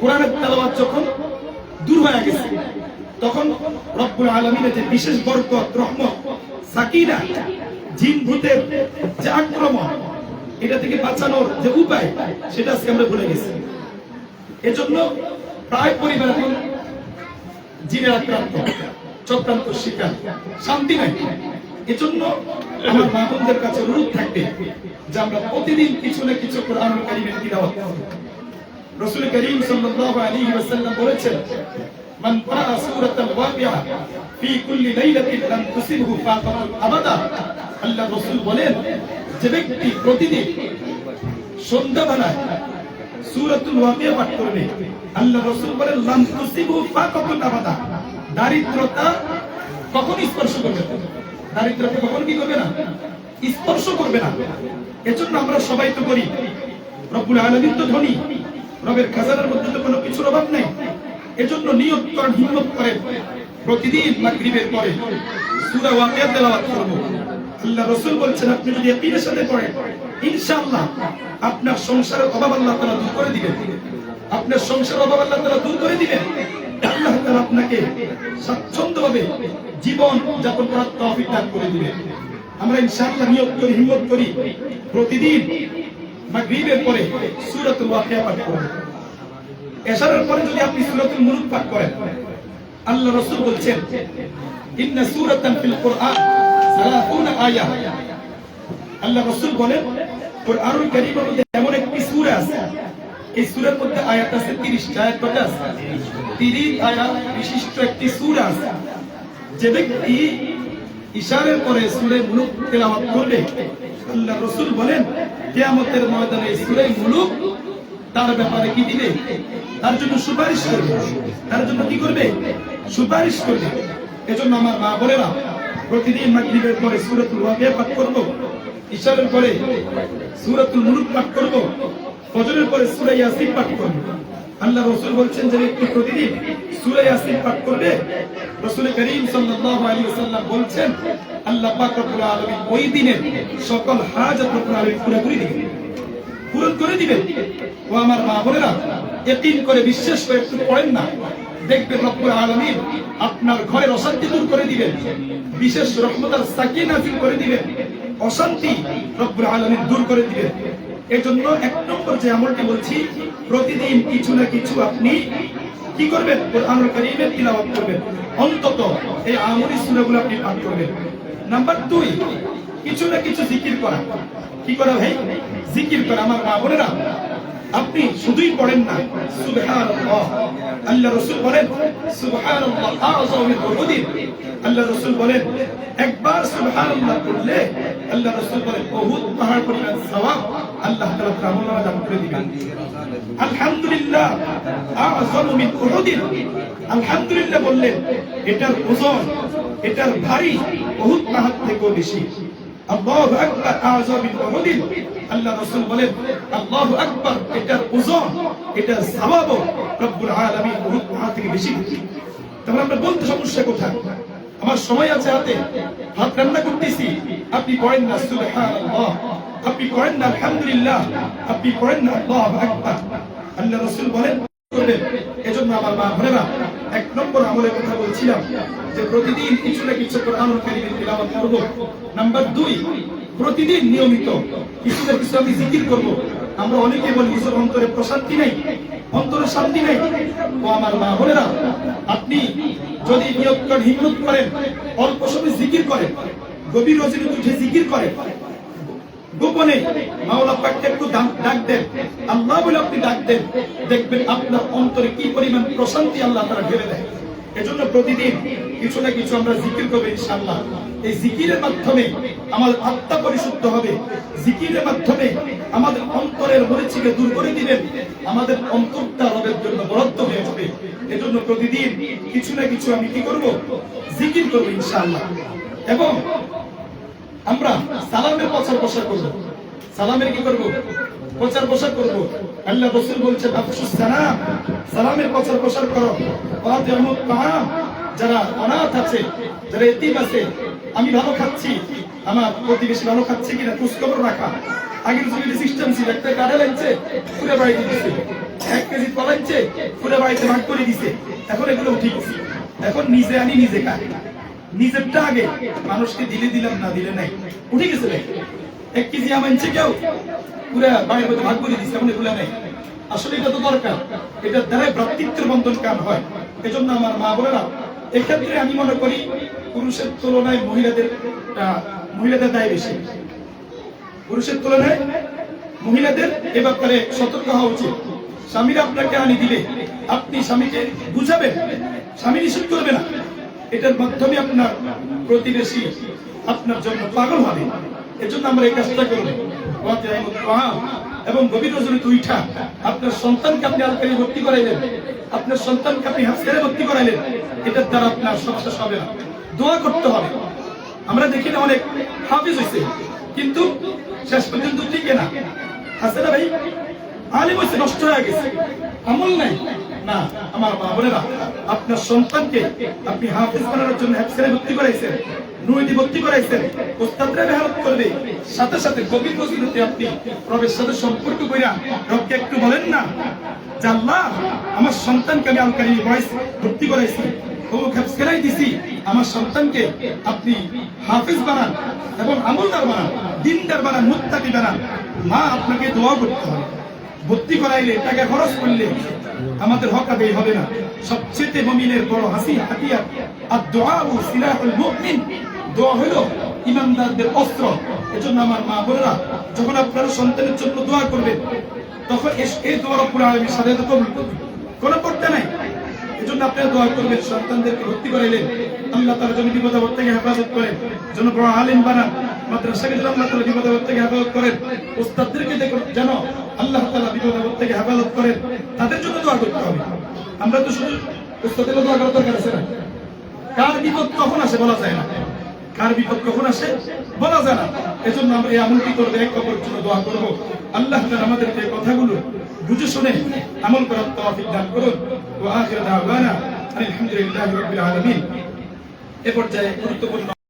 কোরআনের তেলাওয়াত যখন দূর হয়ে গেছে, তখন রব্বুল যে বিশেষ বরকত, রহমত সাকিনা জিন, ভূতের যে আক্রমণ, এটা থেকে বাঁচানোর যে উপায়, সেটা আজকে আমরা ভুলে গেছি এজন্য প্রায় পরিবার এখন জিনের আক্রান্ত, চক্রান্ত শিকার, শান্তি নাই এজন্য আমার কাছে অনুরোধ থাকবে যে আমরা প্রতিদিন কিছু না কিছু কোরআন কারিমের। রসুল করিম সাল্লাল্লাহু আলাইহি ওয়াসাল্লাম বলেছেন, মান ক্বারা সূরাতাল ওয়াকিয়া ফি কুল্লি লাইলাতিন লাম তুসিবহু ফাকাতুন আবাদা। আল্লাহ রাসূল বলেন, যে ব্যক্তি প্রতিদিন সন্ধ্যাবেলায় সূরাতুল ওয়াকিয়া পাঠ করবে, আল্লাহ রাসূল বলেন, লাম তুসিবহু ফাকাতুন আবাদা। দারিদ্রতা কখন স্পর্শ করবে না? দারিদ্রতা কখন কি করবে না? স্পর্শ করবে না। এজন্য আমরা সবাই তো করি রব্বুল আলামিন তো ধনী। রবের খাজানার মধ্যে তো কোনো কিছুর অভাব নেই। এজন্য নিয়ত করেন, হিম্মত করেন। প্রতিদিন মাগরিবের পরে সূরা ওয়াকিয়া তেলাওয়াত করব। আল্লাহ রাসূল বলছেন, আপনি যদি ইয়াকিনের সাথে পড়েন, ইনশাআল্লাহ আপনার সংসারের অভাব আল্লাহ তাআলা দূর করে দিবেন। আপনার সংসারের অভাব আল্লাহ তাআলা দূর করে দিবেন। আল্লাহ তাআলা আপনাকে স্বাচ্ছন্দ্যভাবে জীবন যাপন করার তৌফিক দান করে দিবেন। আমরা ইনশাআল্লাহ নিয়ত করি, হিম্মত করি। প্রতিদিন মাগরিবের পরে সূরাতুল ওয়াকিয়া পাঠ করব এশারের পরে যদি আপনি সূরাতুল মুলক পাঠ করেন, আল্লাহ রাসূল বলছেন, ইন্না সূরাতান ফিল কোরআন 30 আয়া। আল্লাহ রাসূল বলেন, কোরআনুল কারীমের মধ্যে এমন একটি সূরা আছে। এই সূরার মধ্যে আয়াত আছে 30 আয়াত কত আছে? 30 আয়াত বিশিষ্ট একটি সূরা আছে। যে ব্যক্তি ইশারের পরে সূরা মুলক তেলাওয়াত করবে আল্লাহ রসুল বলেন, কিয়ামতের ময়দানে এই সূরা মুলক তার ব্যাপারে কি দিবে? তার জন্য সুপারিশ করবে। তার জন্য কি করবে? সুপারিশ করবে। এজন্য আমার মা বোনেরা প্রতিদিন মাগরিবের পরে সূরাতুল ওয়াকিয়া পাঠ করব। ইশারের পরে সূরাতুল মুলক পাঠ করব। ফজরের পরে সূরা ইয়াসিন পাঠ করব। আল্লাহ রাসূল বলছেন যে ব্যক্তি প্রতিদিন সূরা ইয়াসিন পাঠ করবে? রাসূল করিম সাল্লাল্লাহু আলাইহি ওয়াসাল্লাম বলছেন আল্লাহ পাক রব্বুল ওই দিনের সকল হাজাত রব্বুল আলামিন পুরোপুরি দিবেন। পূরণ করে দিবেন। ও আমার মা বোনেরা একিন করে বিশ্বাস করে একটু পড়েন না। দেখবেন রব্বুল আলামিন আপনার ঘরের অশান্তি দূর করে দিবেন। বিশেষ রহমতার সাকিন নাজিল করে দিবেন। অশান্তি রব্বুল আলামিন দূর করে দিবেন। এই জন্য এক নম্বর যে আমলটি বলছি, প্রতিদিন কিছু না কিছু আপনি কি করবেন? কোরআনুল কারীমের তিলাওয়াত করবেন। অন্তত এই আমলি সূরাগুলো আপনি পাঠ করবেন। নাম্বার দুই কিছু না কিছু জিকির করা। কি করা ভাই? জিকির করা, আমার মা বোনেরা। আপনি শুধুই পড়েন না, সুবহানাল্লাহ। আল্লাহ রাসূল বলেন, সুবহানাল্লাহ আল্লাহ রাসূল বলেন, একবার সুবহানাল্লাহ পড়লে আল্লাহ রাসূল বলেন উহুদ পাহাড় পরিমাণ সওয়াব আল্লাহ দান করে দিবেন। আলহামদুলিল্লাহ আযম মিন উহুদিন। আলহামদুলিল্লাহ বললেন, এটার ওজন এটার ভারী উহুদ পাহাড় থেকেও বেশি। আল্লাহু আকবার আযম মিন আল্লাহ বলেন এটার ওজন, এটার রব্বুল উহুদ পাহাড় থেকে বেশি তাহলে আমরা বলতে সমস্যা কোথায়? আমার সময় আছে হাতে রান্না করতেছি। আপনি পড়েন না, সুবহানাল্লাহ। আপনি না, আলহামদুলিল্লাহ। আপনি না, আল্লাহু রাসূল বলেন এজন্য আমার মা বোনেরা এক নম্বর আমলের কথা বলছিলাম যে প্রতিদিন কিছু না কিছু কোরআনুল করব। নাম্বার দুই, প্রতিদিন নিয়মিত কিছু না কিছু আমি জিকির করব। আমরা অনেকে বলি, হুজুর, অন্তরে প্রশান্তি নেই, অন্তরে শান্তি নেই। ও আমার মা বোনেরা, আপনি যদি নিয়ত করেন, হিম্মত করেন, অল্প সময় জিকির করেন, গভীর রজনী উঠে জিকির করেন গোপনে মাওলা পাককে একটু ডাক- দেন। আল্লাহ বলে আপনি ডাক দেন। দেখবেন আপনার অন্তরে কি পরিমাণ প্রশান্তি আল্লাহ তারা ঢেলে দেয়। এজন্য প্রতিদিন কিছু না কিছু আমরা জিকির করব ইনশাআল্লাহ। এই জিকিরের মাধ্যমে আমাদের আত্মা পরিশুদ্ধ হবে। জিকিরের মাধ্যমে আমাদের অন্তরের মরিচিকে দূর করে দিবেন। আমাদের অন্তরটা রবের জন্য বরাদ্দ হয়ে যাবে। এজন্য প্রতিদিন কিছু না কিছু আমি কি করব? জিকির করব ইনশাআল্লাহ। এবং আমরা সালামের প্রচার প্রসার করব। সালামের কি করব? প্রচার প্রসার করব। আল্লাহ রাসূল বলছেন, আফসুস সালাম, সালামের প্রচার প্রসার করো। যারা অনাথ আছে, যারা এতিম আছে, আমি ভালো খাচ্ছি। আমার প্রতিবেশী ভালো খাচ্ছে কিনা খোঁজ খবর রাখা। আগের যুগে সিস্টেম ছিল, একটা কাঠে লাগছে পুরো বাড়িতে দিছে। এক কেজি ফলাচ্ছে পুরো বাড়িতে ভাগ করে দিছে। এখন এগুলো গেছে। এখন নিজে আনি, নিজে খাই। নিজেরটা আগে মানুষকে দিলে দিলাম, না দিলে নাই। উঠে গেছে ভাই এক কেজি আম আনছে কেউ? পুরো বাড়ির মধ্যে ভাগ করে এখন এগুলো নেই। আসলে এটা তো দরকার। এটার দ্বারাই ভ্রাতৃত্বের বন্ধন কাম হয়। এজন্য আমার মা বোনেরা, এক্ষেত্রে আমি মনে করি পুরুষের তুলনায় মহিলাদের মহিলাদের দায় বেশি। পুরুষের তুলনায় মহিলাদের এ ব্যাপারে সতর্ক হওয়া উচিত। স্বামীরা আপনাকে আনি দিলে আপনি স্বামীকে বুঝাবেন। স্বামী নিষেধ করবে না। এটার মাধ্যমে আপনার প্রতিবেশী আপনার জন্য পাগল হবে। এজন্য আমরা এই কাজটা করব। এবং গভীর রজনীতে উঠা, আপনার সন্তানকে আপনি আলকারি ভর্তি করাইলেন, আপনার সন্তানকে আপনি হাসিয়ারে ভর্তি করাইলেন, এটার দ্বারা আপনার সমস্যা হবে না। দোয়া করতে হবে। আমরা দেখি না অনেক হাফিজ হয়েছে কিন্তু শেষ পর্যন্ত টিকে না। না ভাই, আলিম হয়েছে নষ্ট হয়ে গেছে। আমল নাই। না, আমার মা আপনার সন্তানকে আপনি হাফিজ বানানোর জন্য হ্যাপসেরে ভর্তি করাইছেন নুইটি ভর্তি করাইছেন, ওস্তাদরা মেহনত করবে সাথে সাথে গভীর আপনি প্রবেশ সাথে সম্পর্ক রবকে একটু বলেন না যে আমার সন্তানকে আমি আলকারি বয়স ভর্তি করাইছি, ও খেলাই দিছি, আমার সন্তানকে আপনি হাফিজ বানান এবং আমলদার বানান, দিনদার বানান, মুত্তাকি বানান। মা, আপনাকে দোয়া করতে হবে। ভর্তি করাইলে, টাকা খরচ করলে আমাদের হক আদায় হবে না। সবচেয়ে মুমিনের বড় হাসি হাতিয়ার আর দোয়া ও সিলাহুল মুমিন। দোয়া হলো ইমানদারদের অস্ত্র। এজন্য আমার মা বোনেরা, যখন আপনারা সন্তানের জন্য দোয়া করবেন, তখন এই দোয়ার উপর আলমীর সাথে তো কোনো করতে নাই। এজন্য আপনারা দোয়া করবেন, সন্তানদেরকে ভর্তি করাইলেন আল্লাহ তারা যেন বিপদ আপদ থেকে হেফাজত করেন, যেন বড় আলিম বানান। আল্লাহ তালা থেকে হেফাজত করেন। উস্তাদদেরকে যেন আল্লাহ তালা থেকে হেফাজত করেন, তাদের জন্য দোয়া করতে হবে। আমরা তো শুধু দোয়া করার দরকার আছে না। কার বিপদ কখন আসে বলা যায় না। কার বিপদ কখন আসে বলা যায় না। এজন্য আমরা এই আমলটি করব এক কবর জন্য দোয়া করব। আল্লাহ তাআলা আমাদেরকে এই কথাগুলো বুঝে শুনে আমল করার তৌফিক দান করুন। ওয়া আখির দাওয়ানা এ পর্যায়ে গুরুত্বপূর্ণ